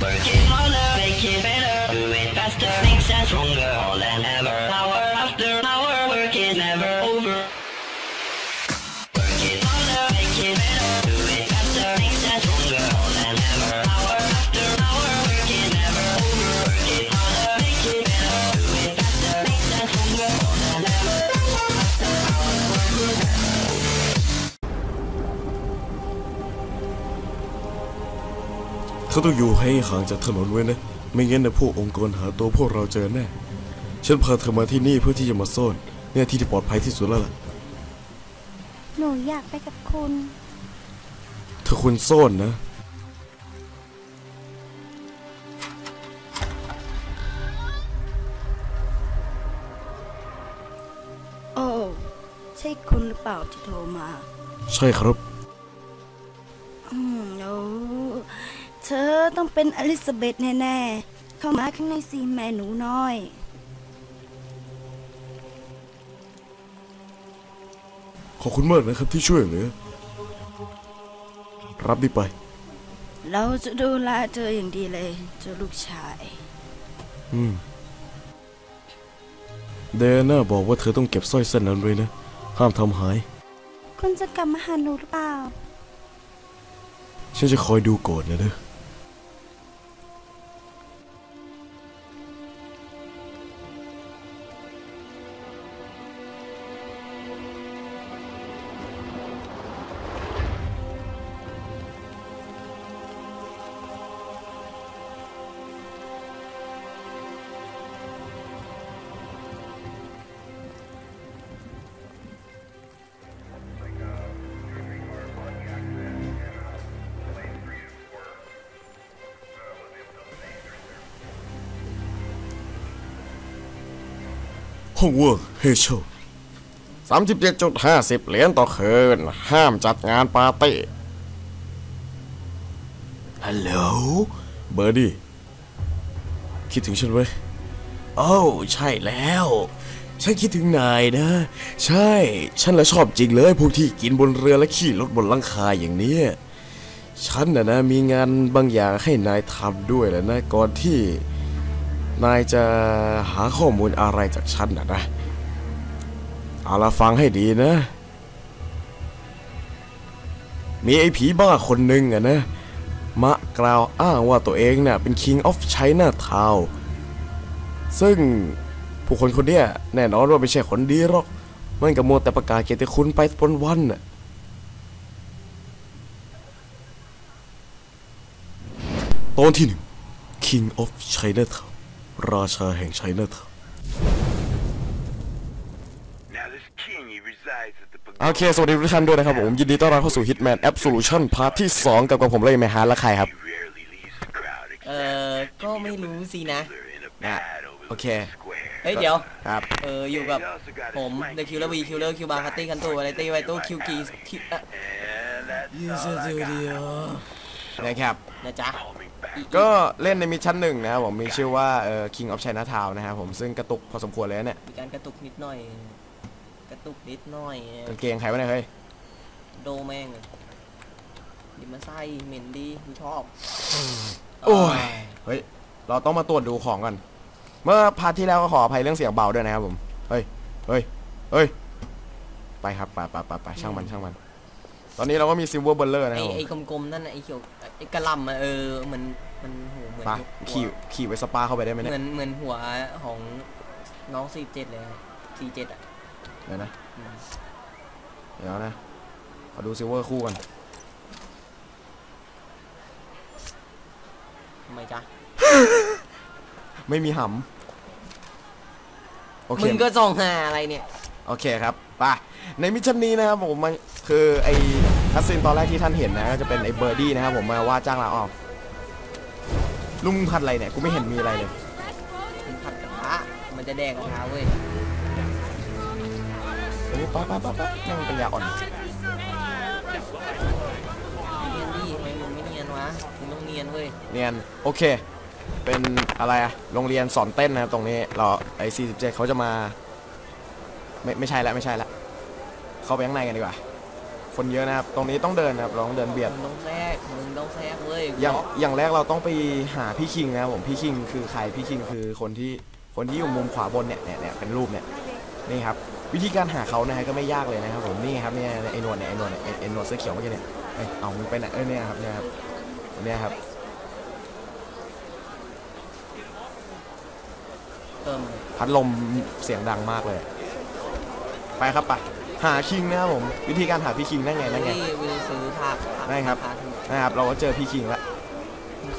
Working on better. เขาต้องอยู่ให้ห่างจากถนนไว้นะ ไม่งั้นนะพวกองค์กรหาตัวพวกเราเจอแน่ ฉันพาเธอมาที่นี่เพื่อที่จะมาซ่อนเนี่ยที่ที่ปลอดภัยที่สุดแล้วล่ะ หนูอยากไปกับคุณ เธอควรซ่อนนะ โอ้ ใช่คุณหรือเปล่าที่โทรมา ใช่ครับ อืมโอ้เธอต้องเป็นอลิซาเบธแน่ๆ เข้ามาข้างในสิแม่หนูน้อย ขอบคุณมากนะครับที่ช่วยเหลือ รับนี่ไป เราจะดูแลเธออย่างดีเลยเจ้าลูกชาย อืมเดน่าบอกว่าเธอต้องเก็บสร้อยเส้นนั้นไว้นะ ห้ามทำหาย คุณจะกลับมาหาหนูหรือเปล่า ฉันจะคอยดูโกรธนะเด้อ ห้องเวิร์กเฮเชลสามสิบเจ็ดจุดห้าสิบเหรียญต่อคืน ห้ามจัดงานปาร์ตี้ ฮัลโหล เบอร์ดี้ คิดถึงฉันไหมโอ้าใช่แล้ว ฉันคิดถึงนายนะ ใช่ ฉันละชอบจริงเลย พวกที่กินบนเรือและขี่รถบนหลังคาอย่างเนี้ยฉันน่ะนะมีงานบางอย่างให้นายทำด้วยแหละนะก่อนที่ นายจะหาข้อมูลอะไรจากฉันนะนะ เอาละฟังให้ดีนะ มีไอ้ผีบ้าคนหนึ่งอะนะ มะกล่าวอ้างว่าตัวเองน่ะเป็น King of China Town ซึ่งผู้คนคนเนี้ยแน่นอนว่าไม่ใช่คนดีหรอก มันก็มัวแต่ประกาศเกียรติคุณไปวันน่ะตอนที่หนึ่ง King of Chinatown ราชาแห่ง Chinatown Now this king, he resides at the โอเค สวัสดีทุกท่านด้วยนะครับผม ยินดีต้อนรับเข้าสู่ Hitman Absolution พาร์ทที่ 2 กับกับผมเลยแมฮาและใครครับ He rarely leaves the crowd เออก็ไม่รู้สินะ except in a นะ pad over โอเค square. เฮ้ย เดี๋ยว ครับ เออ อยู่กับผมเดอะคิวเลอร์วีคิวเลอร์คิวบาร์คัตตี้คันตูอะไรตี้ไวตู้คิวกีคิว And that's ยูสตูดิโอนะครับ นะจ๊ะ coming back. ก็เล่นในมิชชั่นหนึ่งนะครับผมมีชื่อว่าเอ่อ King of Chinatown นะครับผมซึ่งกระตุกพอสมควรเลยนะเนี่ยมีการกระตุกนิดหน่อย กระตุกนิดหน่อย กางเกงใครวะเนี่ยเฮ้ยโดแม่งดิมาไส้เหม็นดีกูชอบโอ้ยเฮ้ยเราต้องมาตรวจดูของก่อนเมื่อพาร์ทที่แล้วก็ขออภัยเรื่องเสียงเบาด้วยนะครับผมเฮ้ยเฮ้ยเฮ้ยไปครับไปไปไปไปช่างมันช่างมัน ตอนนี้เราก็มีซิลเวอร์เบลเลอร์นะคไอ้รับผมไอ้กลมๆนั่นน่ะไอ้เขียวไอ้กระหลำอะเออมันมันโหเหมือนไปหัวขี่ขี่ไว้สปาเข้าไปได้ไหมเหเนี่ยมือนเหมือนหัวของน้องสี่เจ็ดเลยสี่เจ็ดอะเดี๋ยวนะ อืมเดี๋ยวนะขอดูซิลเวอร์คู่กัน ทำไมจ๊ะไม่มีหำโอเคมึงก็ส่องหาอะไรเนี่ย โอเคครับ ไปในมิชชั่นนี้นะครับผมมันคือไอ้คัสซินตอนแรกที่ท่านเห็นนะก็จะเป็นไอ้เบอร์ดี้นะครับผมมาว่าจ้างลาออกลุงพัดอะไรเนี่ยกูไม่เห็นมีอะไรเลยมันผัดกระทะมันจะแดงกระทะเว้ยโอ้ยป๊าป๊าป๊าป๊าแม่งเป็นยาอ่อนเนียนดิทำไมมึงไม่เนียนวะมึงต้องเนียนเว้ยเนียนโอเค เป็นอะไรอะโรงเรียนสอนเต้นนะครับตรงนี้เราไอ้47เขาจะมา ไม่ไม่ใช่แล้วไม่ใช่แล้ว เข้าไปข้างในกันดีกว่า คนเยอะนะครับ ตรงนี้ต้องเดินนะครับ เราต้องเดินเบียด มึงต้องแทรกมึงต้องแทรกเว้ยอย่างอย่างแรกเราต้องไปหาพี่คิงนะครับผมพี่คิงคือใครพี่คิงคือคนที่คนที่อยู่มุมขวาบนเนี่ยเนี่ยเนี่ยเป็นรูปเนี่ยนี่ครับวิธีการหาเขานะฮะก็ไม่ยากเลยนะครับผมนี่ครับเนี่ยไอ้หนวดเนี่ยไอ้หนวดเนี่ยไอ้ไอ้หนวดเสื้อเขียวเมื่อกี้เนี่ยเอ้ยเอามึงไปไหนเอ้ยเนี่ยครับเนี่ยครับเนี่ยครับเติมพัดลมเสียงดังมากเลย ไปครับไป หาคิงนะครับผมวิธีการหาพี่คิงได้ไงได้ไงที่ไปซื้อผักผักได้ครับผักนะครับ เราก็เจอพี่คิงแล้ว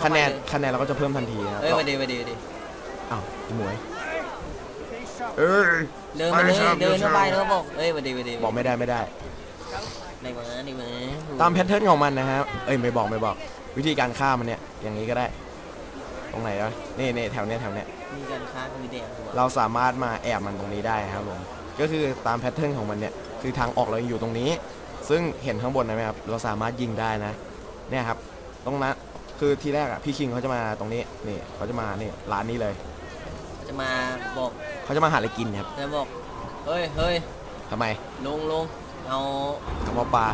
คะแนนคะแนนเราก็จะเพิ่มทันทีนะครับเอ้ยมาดีมาดีมาดีอ้าวพี่หมวยเออเดินมาเลยเดินเข้าไปแล้วก็บอกเอ้ยมาดีมาดีบอกไม่ได้ไม่ได้ในมาในมาตามแพทเทิร์นของมันนะครับเอ้ยไม่บอกไม่บอก วิธีการฆ่ามันเนี่ยอย่างนี้ก็ได้ ตรงไหนวะนี่นี่แถวเนี้ยแถวเนี้ยมีการค้ามีแดงหัวเราสามารถมาแอบมันตรงนี้ได้ครับผมก็คือตามแพทเทิร์นของมันเนี่ย คือทางออกเรายังอยู่ตรงนี้ ซึ่งเห็นข้างบนนะไหมครับเราสามารถยิงได้นะเนี่ยครับตรงนั้นคือทีแรกอะพี่คิงเขาจะมาตรงนี้นี่เขาจะมานี่ร้านนี้เลยจะมาบอกเขาจะมาหาอะไรกินครับจะบอกเฮ้ยเฮ้ยทำไมลงลงเอากระเพาะปลา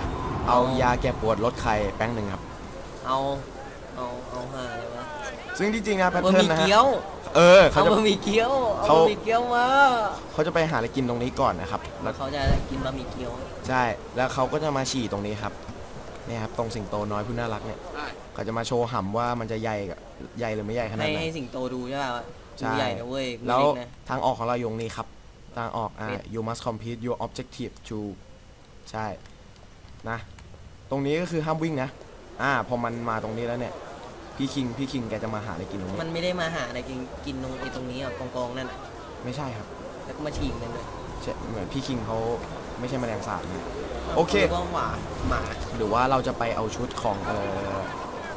เอายาแก้ปวดลดไข้แป้งหนึ่งครับ เอาเอาเอาหาอะไรวะ ซึ่งที่จริงนะแพทบะเทิหร์นมี่นะฮะเกี๊ยวเออเขาเอาจะ บะหมี่เกี๊ยวเอาเขา บะหมี่เกี๊ยวมาเขาจะไปหาอะไรกินตรงนี้ก่อนนะครับแล้แล้ววเขาจะกินบะหมี่เกี๊ยวใช่แล้วเขาก็จะมาฉี่ตรงนี้ครับเนี่ยครับตรงสิงโตน้อยผู้น่ารักเนี่ยเขาจะมาโชว์หำว่ามันจะใหญ่กับใหญ่หรือไม่ใหญ่ขนาให้ดไหน ให้สิงโตดูใช่ป่ะใช่ ดูใหญ่นะเว้ยมือแล้วเล็กนะทางออกของเราอยู่ตรงนี้ครับทางออกอ่าเม็ด you must complete your objective to ใช่นะ ตรงนี้ก็คือห้ามวิ่งนะ อ่าพอมันมาตรงนี้แล้วเนี่ย พี่คิงพี่คิงแกจะมาหาอะไรกินตรงนี้มันไม่ได้มาหาอะไรกินกินตรงไอ้ตรงนี้อะกองกองๆนั่นอะไม่ใช่ครับแล้วก็มาฉีกนั่นเลยใช่เหมือนพี่คิงเขาไม่ใช่แมลงสาบนะโอเคก็หมาหมาหรือว่าเราจะไปเอาชุดของเอ่อ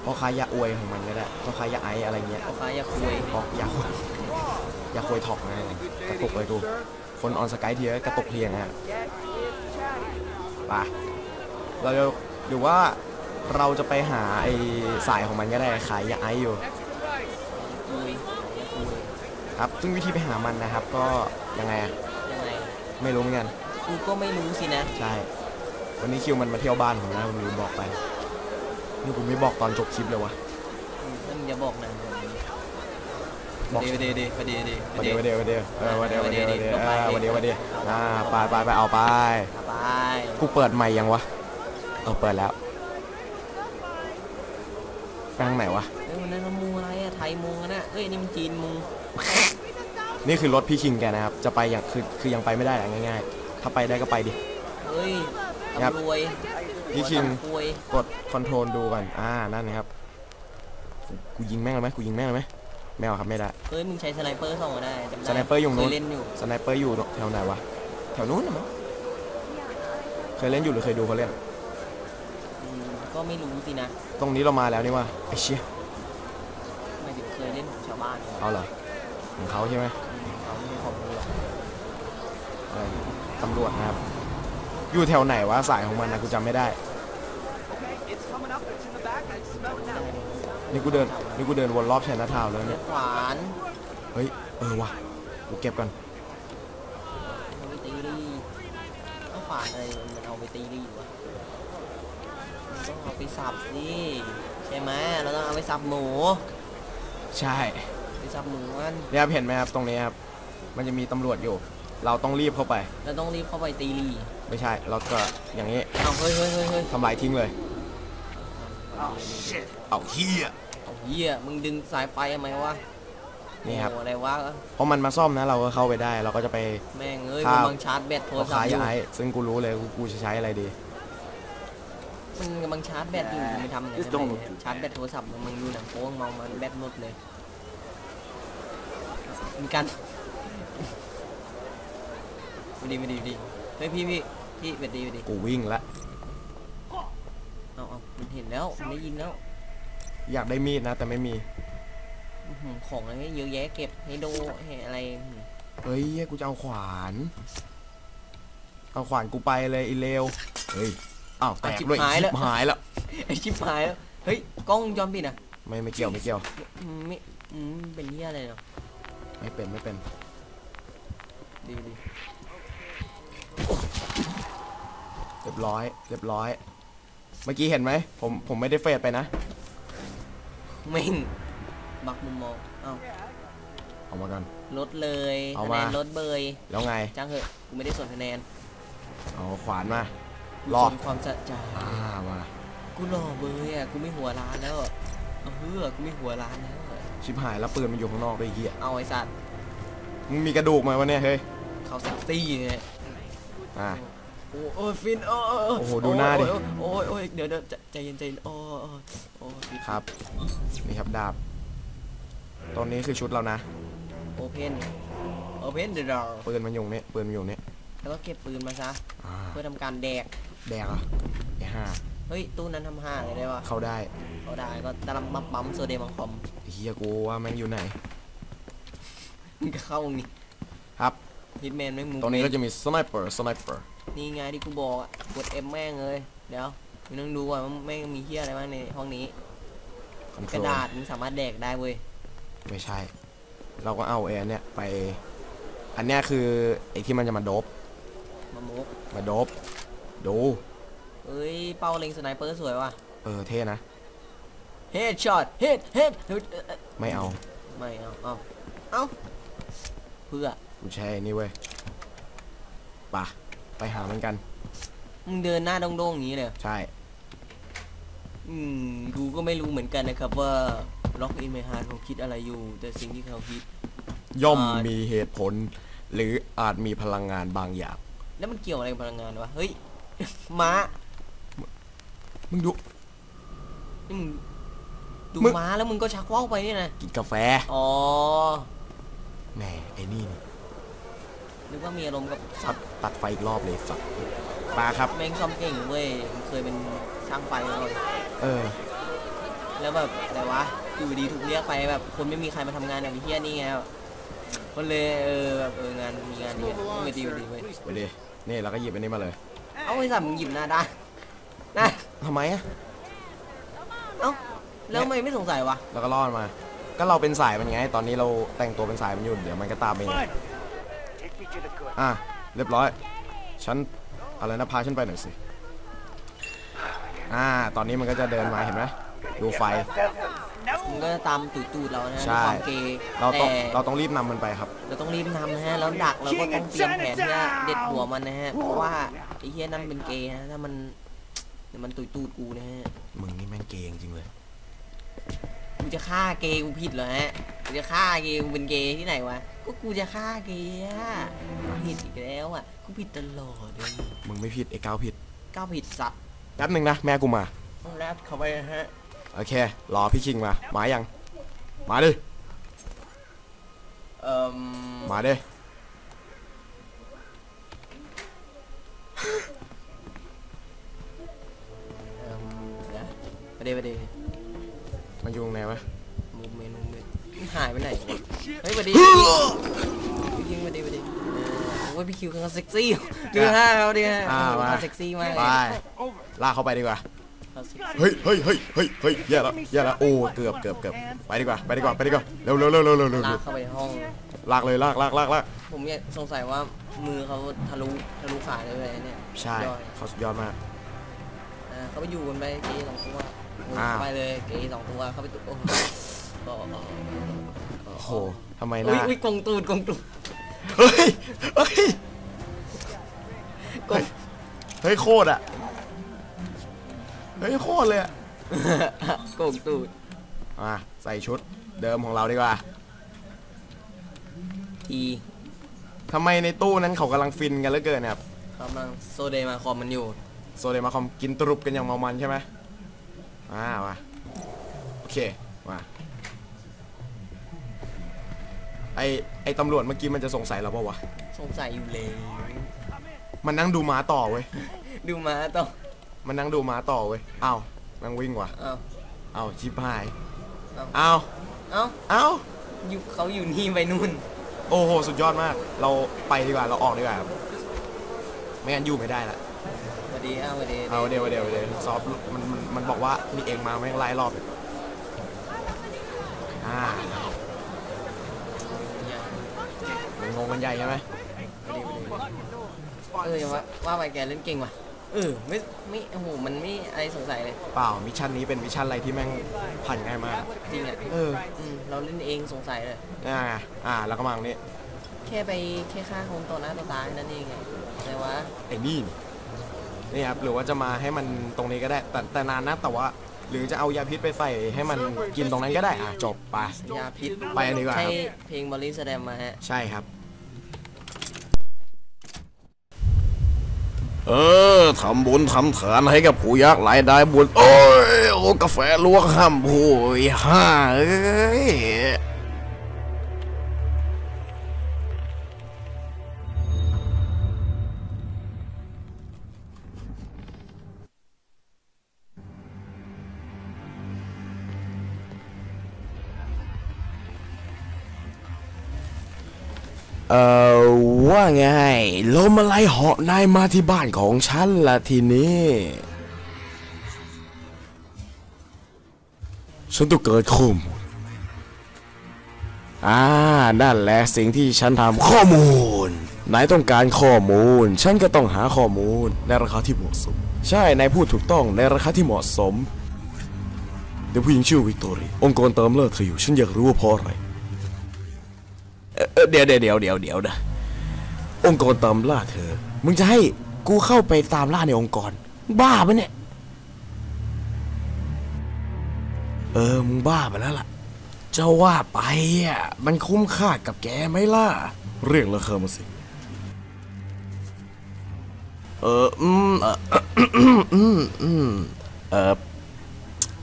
พ่อค้ายาอวยของมันก็ได้พ่อค้ายาไออะไรเงี้ยเอาฟ้าอยาคุยออกยาคุยยาคุยถอกไงกระตุกเลยกูคนออนสกายทีกระตุกเพียงฮะไปเราจะหรือว่า เราจะไปหาไอสายของมันก็ได้ขายยาไออยู่คุยอยาคุยครับ ซึ่งวิธีไปหามันนะครับ ก็ยังไงอะยังไงไม่รู้เหมือนกัน กูก็ไม่รู้สินะ ใช่ วันนี้คิวมันมาเที่ยวบ้านผมนะผมลืมบอกไปนี่กูไม่บอกตอนจบคลิปเลยวะถ้ามึงจะบอกนะบอกเดี๋ยวเดี๋ยวเดี๋ยวเดี๋ยวเดี๋ยววันเดียววันเดียววันเดียวเออวันเดียววันเดียววันเดียววันเดียวเออวันเดียววันเดียวอ่าไปไปไปเอาไปไป กูเปิดใหม่ยังวะ เออเปิดแล้ว ไปทางไหนวะ เอ้ยวันนั้นมันมุงอะไรอะไทยมุงอะนะเอ้ยนี่มันจีนมุงนี่คือรถพี่คิงแกนะครับ จะไปอย่างคือคือยังไปไม่ได้หรอกง่ายๆ ถ้าไปได้ก็ไปดิเฮ้ยครับ ตำรวยพี่คิง ตำรวยกดคอนโทรลดูก่อนอ่า นั่นนะครับ กูกูยิงแม่งเลยไหมกูยิงแม่งเลยไหมไม่เอาครับไม่ได้เฮ้ยมึงใช้สไนเปอร์ส่องก็ได้จำได้สไนเปอร์อยู่นู้น เคเล่นอยู่สไนเปอร์อยู่แถวไหนวะ แถวนู้นนะมั้งเคยเล่นอยู่หรือเคยดูเขาเล่นอืม ก็ไม่รู้สินะตรงนี้เรามาแล้วนี่ว่าไอ้เชี่ยไม่ถึงเคยเล่นของชาวบ้านเอาเหรอของเขาใช่ไหมเขาไม่ใช่ของมึงหรอกเออตำรวจนะครับ อยู่แถวไหนวะสายของมันนะกูจำไม่ได้ นี่กูเดินนี่กูเดินวนรอบชัยนาทาวน์แล้วเลืเนี่อยดขวานเฮ้ยเออว่ะกูเก็บก่อนเอาไปตีดีเอาขวานอะไรมันเอาไปตีดีวะมัน ต้องเอาไปสับสิใช่ไหมเราต้องเอาไปสับหมูใช่ไปสับหมูมันเนี่ยครับเห็นไหมครับตรงนี้ครับ มันจะมีตำรวจอยู่ เราต้องรีบเข้าไป เราต้องรีบเข้าไปตีลีไม่ใช่ เราก็อย่างนี้เอาเฮ้ยเฮ้ยเฮ้ยเฮ้ยทำลายทิ้งเลย เอาเฮียเอาเหี้ยมึงดึงสายไฟทำไมวะนี่ครับ โอ้อะไรวะเพราะมันมาซ่อมนะเราก็เข้าไปได้ เราก็จะไป แม่งเอ้ยครัมึบงบังชาร์จแบตโทรเอาศัพขายท์อยู่ย้ายซึ่งกูรู้เลยกูกูจะใช้อะไรดี มึงกำลังชาร์จแบตอยู่มึงไปทำอะไรทำไมชาร์จแบตโทรศัพท์มึงมึงดูหนังโป๊งเมามันแบตหมดเลย มีการไม่ดีไม่ดีไม่ดีเฮ้ยพี่พี่พี่เวดดีเวดดีกูวิ่งละเอาเอามันเห็นแล้วมันได้ยินแล้ว อยากได้มีดนะ แต่ไม่มีอื้อหือของอะไรเยอะแยะเก็บให้ดูให้อะไรอื้อหือเฮ้ยกูจะเอาขวาน เอาขวานกูไปเลยอีเลวเฮ้ย อ้าวแตกด้วยชิบหายแล้วไอชิบหายแล้วเฮ้ยกล้องวงจอมปิดอะไม่ไม่เกี่ยวไม่เกี่ยวอืมไม่อืมเป็นเหี้ยอะไรเนาะไม่เป็นไม่เป็นดีดีเรียบร้อยเรียบร้อย เมื่อกี้เห็นไหมผมผมไม่ได้เฟดไปนะแม่งบักมุมมองเอ้าเอามากันลดเลยเอาคะแนมานลดเบยแล้วไงจ้างเหอะกูไม่ได้ส่วนคะแนนเอาขวานมา กูรอส่วนความสะใจอ่ามา กูหล่อเบยอะกูไม่หัวร้านแล้วอะเอาเฮ้อกูไม่หัวร้านแล้วอะชิบหายแล้วปืนมันอยู่ข้างนอกด้วยไอ้เหี้ยเอาไอ้สัตว์มึงมีกระดูกมาวะเนี่ยเฮ้ยเขาเซ็กซี่เนี่ยอ่า โอ้โอ้ยฟินโอ้โโอ้โหดูหน้าดิ โอ้ยโอ้ยเดี๋ยวเดี๋ยวใจใจเย็นใจเย็นโอ้โอ้โอ้ฟินครับนี่ครับดาบตอนนี้คือชุดเรานะโอเพนโอเพนเดอะดอร์ปืนมันอยู่นี่ปืนมันอยู่นี่แล้วก็เก็บปืนมาซะ อ่าเพื่อทำการแดก แดกเหรอะไอ้ห่าเฮ้ย ตู้นั้นทำห้าเลยได้ปะเข้าได้เขาได้ก็ตะลำปั๊มปั๊มโซเดียมคอมไอ้เฮียกูว่าแม่งอยู่ไหนมึงก็เข้านี่ครับฮิตแมนไม่มูตรงนี้ก็จะมีสไนเปอร์สไนเปอร์นี่ไงที่กูบอกอะกดเอ็มแม่งเลยเดี๋ยวมึงต้องดูว่ามันแม่งมีเฮียอะไรบ้างในห้องนี้คอนโทกรระลดาษมึงสามารถแดกได้เว้ยไม่ใช่ เราก็เอาไอ้อันเนี้ยไป อันเนี้ยคือไอ้ที่มันจะมาโดบมามุกมาโดบ ดูเอ้ย เป้าเล็งสไนเปอร์สวยว่ะ เออเท่นะ เฮดช็อต เฮดเฮดไม่เอา ไม่เอา เอาเอาเพื่อ กูใช้ไอ้นี่เว้ยไป่ะไปหามันกัน มึงเดินหน้าโด่งๆอย่างนี้เลย ใช่ อืม กูก็ไม่รู้เหมือนกันนะครับว่าล็อกอินไมฮาร์เขาคิดอะไรอยู่ แต่สิ่งที่เขาคิด ย่อมอ่ามี มีเหตุผล หรืออาจมีพลังงานบางอย่าง แล้วมันเกี่ยวอะไรกับพลังงานวะ เฮ้ย ม้า มึงดู นี่มึงดูมึง ม้าแล้วมึงก็ชักว่าวไปเนี่ยนะกินกาแฟ อ๋อ แหมไอ้นี่นี่นึกว่ามีอารมณ์กับสัตัตดว์ตัดไฟอีกรอบเลยสัตว์ปลาครับ แม่งซ่อมเก่งเว้ยมึงเคยเป็นช่างไฟมาก่อนเออ แล้วแบบอะไรวะอยู่ดีถูกเรียกไปแบบ คนไม่มีใครมาทำงานอย่างเฮียนี่ไงแบบคนเลยเออแบบเอองานมีงานดีอะไม่ดีไม่ดีเว้ยไปดินี่เราก็หยิบอันนี้มาเลย เอาไอ้สัตว์มึงหยิบหน้าได้นะทำไมอะเอ้าแล้วทำไมไม่สงสัยวะแล้วก็รอดมา ก็เราเป็นสายมันไง ตอนนี้เราแต่งตัวเป็นสายมันอยู่ เดี๋ยวมันก็ตามไปเองอะ เรียบร้อย ฉันอะไรนะพาฉันไปหน่อยสิ อ่า ตอนนี้มันก็จะเดินมาเห็นไหม ดูไฟ มึงก็จะตามตูดตูดๆเรานะใช่ ความเกย์เราต้องแต่เราต้องรีบนำมันไปครับ เราต้องรีบนำนะฮะแล้วดักเราก็ต้องเตรียมแผนที่จะเด็ดหัวมันนะฮะเพราะว่าไอ้เฮียนั่นเป็นเกย์นะถ้ามันเดี๋ยวมันตุยตูดกูนะฮะ มึงนี่แม่งเกงจริงเลย กูจะฆ่าเกย์กูผิดเหรอฮะ กูจะฆ่าเกย์กูเป็นเกย์ที่ไหนวะ ก็กูจะฆ่าเกย์อะกูผิดอีกแล้วอะ กูผิดตลอดเลยมึงไม่ผิดไอ้ก้าวผิดก้าวผิดสัตว์แป๊บหนึ่งนะแม่กูมา ต้องแรดเข้าไปนะฮะ โอเค รอพี่คิงมา มายัง มาดิ เอ่อมาดิ เอิ่มเดี๋ยวไปเดี๋ยวไปเดี๋ยวมันอยู่ตรงไหนวะ มูเมนต์มูเมนต์หายไปไหนวะเฮ้ยไปดิพี่คิงไปดิไปดิเออโอ้ยพี่คิวเขาเซ็กซี่ดูฮะเขาดิฮะอ่ามาเขาเซ็กซี่มากไปเลยลากเข้าไปดีกว่า เขาเซ็กซี่เฮ้ยเฮ้ยเฮ้ยเฮ้ยเฮ้ยแย่แล้วแย่แล้วโอ้เกือบเกือบเกือบไปดีกว่าไปดีกว่าไปดีกว่าเร็วเร็วเร็วเร็วเร็วเร็วลากเข้าไปห้อง ลากเลยลากลากลากลากผมเนี่ยสงสัยว่ามือเขาทะลุทะลุขาเลยเลยเนี่ยใช่ยอดเขาสุดยอดมากอ่าเขาไปอยู่กันไปเกย์สองตัวอ่า ไปเลยเกย์สองตัวเขาไปตัวโอ้โหก็โอ้โหทำไมหอุ้ยน้าอุ้ยกงตูดกงตูดเฮ้ยเฮ้ยกงเฮ้ยโคตรอะ เฮ้ยโคตรเลยอะกงตูดอะใส่ชุดเดิมของเราดีกว่าทีทำไมในตู้นั้นเขากำลังฟินกันเหลือเกินเนี่ยครับกำลังโซเดมาคอมมันอยู่ โซเดมาคอมกินตรุบกันอย่างเมามันใช่ไหมอ่ามาโอเคมาไอไอตำรวจเมื่อกี้มันจะสงสัยเราปะวะสงสัยอยู่เลย มันนั่งดูม้าต่อเว้ย ดูมาต่อ มันนั่งดูม้าต่อเว้ยอ้าวนั่งวิ่งว่ะเอ้าอ้าวชิบหายเอ้าอ้าวเอ้าอ้าวอยู่เขาอยู่นี่ไปนู่น โอ้โห สุดยอดมาก เราไปดีกว่า เราออกดีกว่าครับ ไม่งั้นอยู่ไม่ได้ละสวัสดีเอ้าสวัสดีเอาเดี๋ยวเดี๋ยวเดี๋ยวซอฟมันมันมันบอกว่านี่เองมาแม่งไล่รอบอ่ามันงงกันใหญ่ใช่ไหมเออยังว่าว่าไปแกเล่นเก่งว่ะ เออไม่ไม่โอ้โหมันไม่อะไรสงสัยเลยเปล่ามิชชั่นนี้เป็นมิชชั่นอะไรที่แม่งผ่านง่ายมาก จริงอะเออ อืมเราเล่นเองสงสัยเลย อ่าอ่าแล้วก็มาตรงนี้แค่ไปแค่ฆ่าคนตัวหน้าตัวตาแค่นั่นเองไงแต่ว่าไอ้นี่นี่นี่ครับหรือว่าจะมาให้มันตรงนี้ก็ได้ แต่แต่นานนะแต่ว่า หรือจะเอายาพิษไปใส่ให้มันกินตรงนั้นก็ได้อะจบไปยาพิษไปอันนี้ก่อนครับใช่เพลงบอลลี่แสดงมาฮะ ใช่ครับ เออทำบุญทำทานให้กับผู้ยากไร้ได้บุญโอ้ยโอ้กาแฟลวกห้ามผู้ยฮ่าเอ้ยเอ่อ ว่าไงลมอะไรเหาะนายมาที่บ้านของฉันละทีนี้ ฉันต้องเกิดข้อมูลอ่า นั่นแหละสิ่งที่ฉันทำข้อมูล นายต้องการข้อมูล ฉันก็ต้องหาข้อมูลในราคาที่เหมาะสม ใช่ นายพูดถูกต้องในราคาที่เหมาะสม เดี๋ยวผู้หญิงชื่อวิกตอรีองค์กรเติมเลิกเธออยู่ ฉันอยากรู้ว่าเพราะอะไร เดี๋ยวเดี๋ยวเดี๋ยวเดี๋ยวเดี๋ยวนะ องค์กรตามล่าเธอ มึงจะให้กูเข้าไปตามล่าในองค์กร บ้าปะเนี่ย เออ มึงบ้าไปแล้วล่ะจะว่าไปอะ มันคุ้มค่ากับแกไหมล่ะ เรียกราคามาสิ เออ อืม เอออืมอืมอืมเออ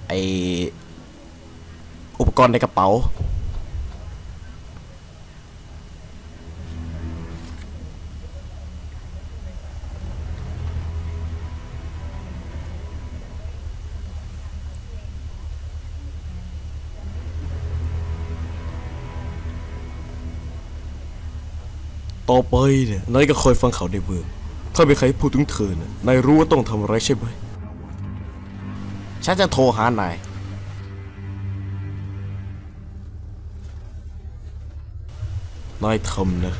ไออุปกรณ์ในกระเป๋า ต่อไปเนี่ยนายก็คอยฟังข่าวในเมือง ถ้ามีใครพูดถึงเธอเนี่ยนายรู้ว่าต้องทำอะไรใช่ไหม ฉันจะโทรหานาย นายทำนะ